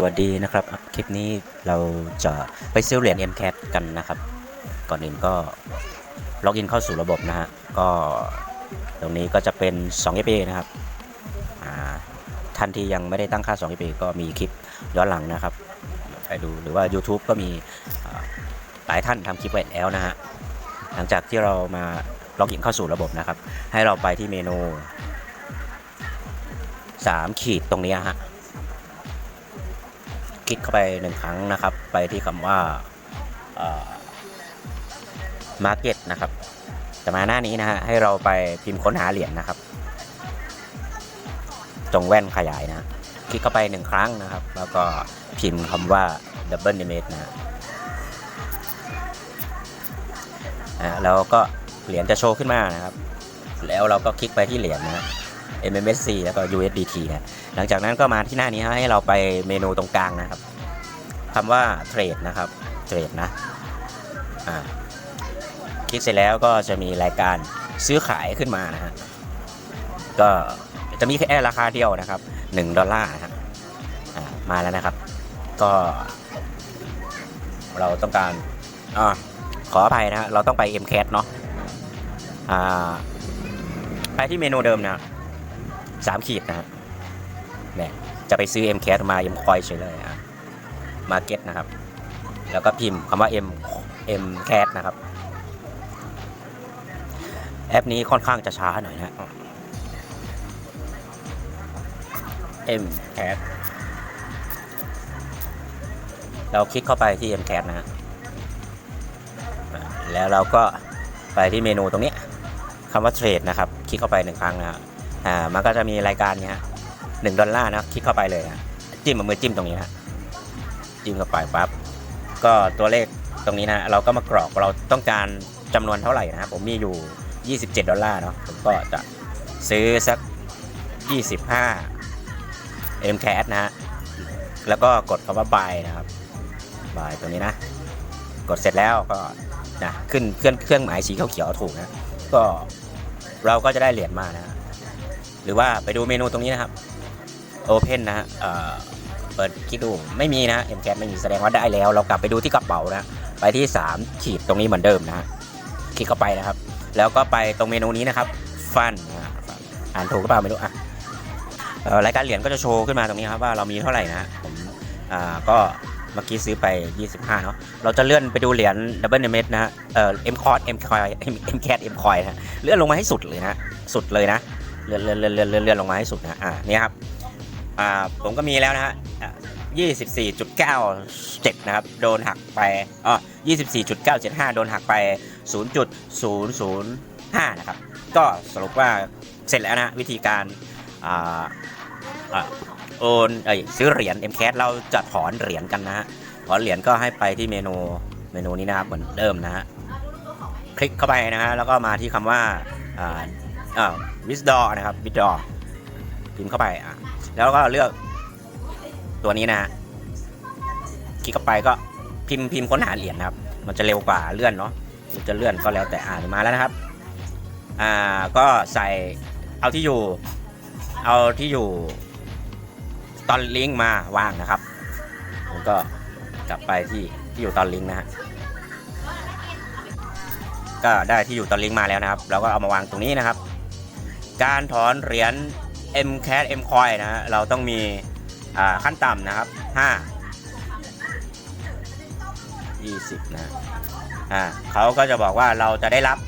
สวัสดีนะครับ คลิปนี้เราจะไปซื้อเหรียญ MCAT กันนะครับ ก่อนอื่นก็ล็อกอินเข้าสู่ระบบนะฮะ ก็ตรงนี้ก็จะเป็น 2 FA นะครับท่านที่ยังไม่ได้ตั้งค่า 2 FA ก็มีคลิปย้อนหลังนะครับ ไปดูหรือว่า YouTube ก็มีหลายท่านทำคลิปไว้แล้วนะฮะ หลังจากที่เรามาล็อกอินเข้าสู่ระบบนะครับ ให้เราไปที่เมนู 3 ขีดตรงนี้ฮะ คลิกเข้าไปหนึ่งครั้งนะครับ ไปที่คำว่า Market นะครับ จะมาหน้านี้นะฮะให้เราไปพิมพ์ค้นหาเหรียญนะครับ ตรงแว่นขยายนะ คลิกเข้าไปหนึ่งครั้งนะครับ แล้วก็พิมพ์คำว่า Double Image นะฮะแล้วก็เหรียญจะโชว์ขึ้นมานะครับ แล้วเราก็คลิกไปที่เหรียญนะ MMSC แล้วก็ USDT นะหลังจากนั้นก็มาที่หน้านี้ให้เราไปเมนูตรงกลางนะครับคำว่าเทรดนะครับเทรดนะอ่าคลิกเสร็จแล้วก็จะมีรายการซื้อขายขึ้นมานะฮะก็จะมีแค่ราคาเดียวนะครับ1ดอลลาร์นะครับมาแล้วนะครับ ก็เราต้องการอ่าขออภัยนะฮะเราต้องไป MCAT เนาะอ่าไปที่เมนูเดิมนะ สามขีดนะฮะเนี่จะไปซื้อ M cat มา M coin เฉยเลยอะ market นะครับ แล้วก็พิมพ์คำว่า M M cat นะครับ แอปนี้ค่อนข้างจะช้าหน่อยนะ M cat เราคลิกเข้าไปที่ M cat นะฮะอะแล้วเราก็ไปที่เมนูตรงนี้คำว่าเทรดนะครับ คลิกเข้าไปหนึ่งครั้งนะฮะ อ่ามันก็จะมีรายการเนี้ยหนึ่งดอลลาร์นะคลิกเข้าไปเลยนะจิ้มมือจิ้มตรงนี้นะจิ้มเข้าไปปั๊บก็ตัวเลขตรงนี้นะเราก็มากรอกเราต้องการจำนวนเท่าไหร่นะผมมีอยู่ 27 ดอลลาร์เนาะผมก็จะซื้อสัก 25 M c a s นะฮะแล้วก็กดคำว่า buy นะครับ buy ตรงนี้นะ กดเสร็จแล้วก็นะขึ้นเครื่องเครื่องหมายสีเขียวถูกนะก็เราก็จะได้เหรียญมานะ หรือว่าไปดูเมนูตรงนี้นะครับ Open นะฮะเเปิดคลิกดูไม่มีนะ M cat ไม่มีแสดงว่าได้แล้ว เรากลับไปดูที่กระเป๋านะ ไปที่ 3 ขีดตรงนี้เหมือนเดิมนะฮะคลิกเข้าไปนะครับ แล้วก็ไปตรงเมนูนี้นะครับ ฟันนอ่านถูกหรือเปล่าไม่รู้อะรายการเหรียญก็จะโชว์ขึ้นมาตรงนี้ครับว่าเรามีเท่าไหร่นะผมอ่าก็เมื่อกี้ซื้อไป 25 เนาะเราจะเลื่อนไปดูเหรียญ Double n m นะฮะเอ่อ M coin M coin M cat M coin นะฮะเลื่อนลงมาให้สุดเลยนะ สุดเลยนะ เลื่อนเลื่อนเลื่อนเลื่อนเลื่อนเลื่อนลงมาให้สุดนะอ่านี่ครับอ่าผมก็มีแล้วนะฮะยี่สิบสี่จุดเก้าเจ็ดนะครับโดนหักไปอ๋อยี่สิบสี่จุดเก้าเจ็ดห้าโดนหักไปศูนย์จุดศูนย์ศูนย์ห้านะครับก็สรุปว่าเสร็จแล้วนะวิธีการอ่าอ่าโอนเอ้ยซื้อเหรียญ m c a s เราจะถอนเหรียญกันนะฮะถอนเหรียญก็ให้ไปที่เมนูเมนูนี้นะครับเหมือนเดิมนะฮะคลิกเข้าไปนะฮะแล้วก็มาที่คำว่า อ่อ่า withdraw นะครับ withdraw พิมพ์เข้าไปอะแล้วก็เลือกตัวนี้นะฮะคลิกเข้าไปก็พิมพ์พิมพ์ค้นหาเหรียญนะครับ มันจะเร็วกว่าเลื่อนเนาะมันจะเลื่อนก็แล้วแต่อ่านมาแล้วนะครับ อ่าก็ใส่เอาที่อยู่ เอาที่อยู่ ตอนลิงก์มาวางนะครับผมก็กลับไปที่ที่อยู่ตอนลิงก์นะฮะก็ได้ที่อยู่ตอนลิงก์มาแล้วนะครับ เราก็เอามาวางตรงนี้นะครับ การถอนเหรียญ M Cash M Coin นะฮะเราต้องมีขั้นต่ำนะครับ 5 20 นะอ่าเขาก็จะบอกว่าเราจะได้รับ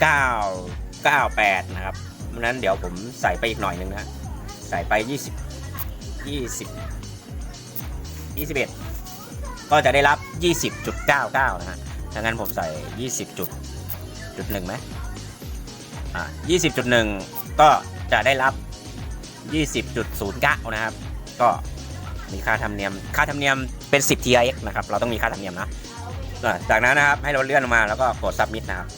19.998 นะครับเพราะนั้นเดี๋ยวผมใส่ไปอีกหน่อยนึงนะ ใส่ไป 20 20 21 ก็จะได้รับ 20.99 นะฮะดังนั้นผมใส่ 20จุดจุดหนึ่งไหม อ่า20.1 ก็จะได้รับ 20.09 นะครับ ก็มีค่าธรรมเนียม ค่าธรรมเนียมเป็น 10 TRX นะครับ เราต้องมีค่าธรรมเนียมนะอ่าจากนั้นนะครับ ให้เราเลื่อนลงมาแล้วก็กด submit นะครับ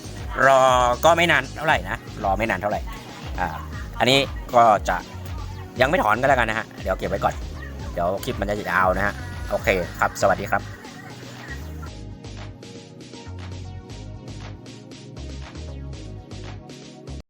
รอก็ไม่นานเท่าไหร่นะ รอไม่นานเท่าไหร่ อ่า อันนี้ก็จะยังไม่ถอนก็แล้วกันนะฮะ เดี๋ยวเก็บไว้ก่อน เดี๋ยวคลิปมันจะยาวนะฮะ โอเคครับ สวัสดีครับ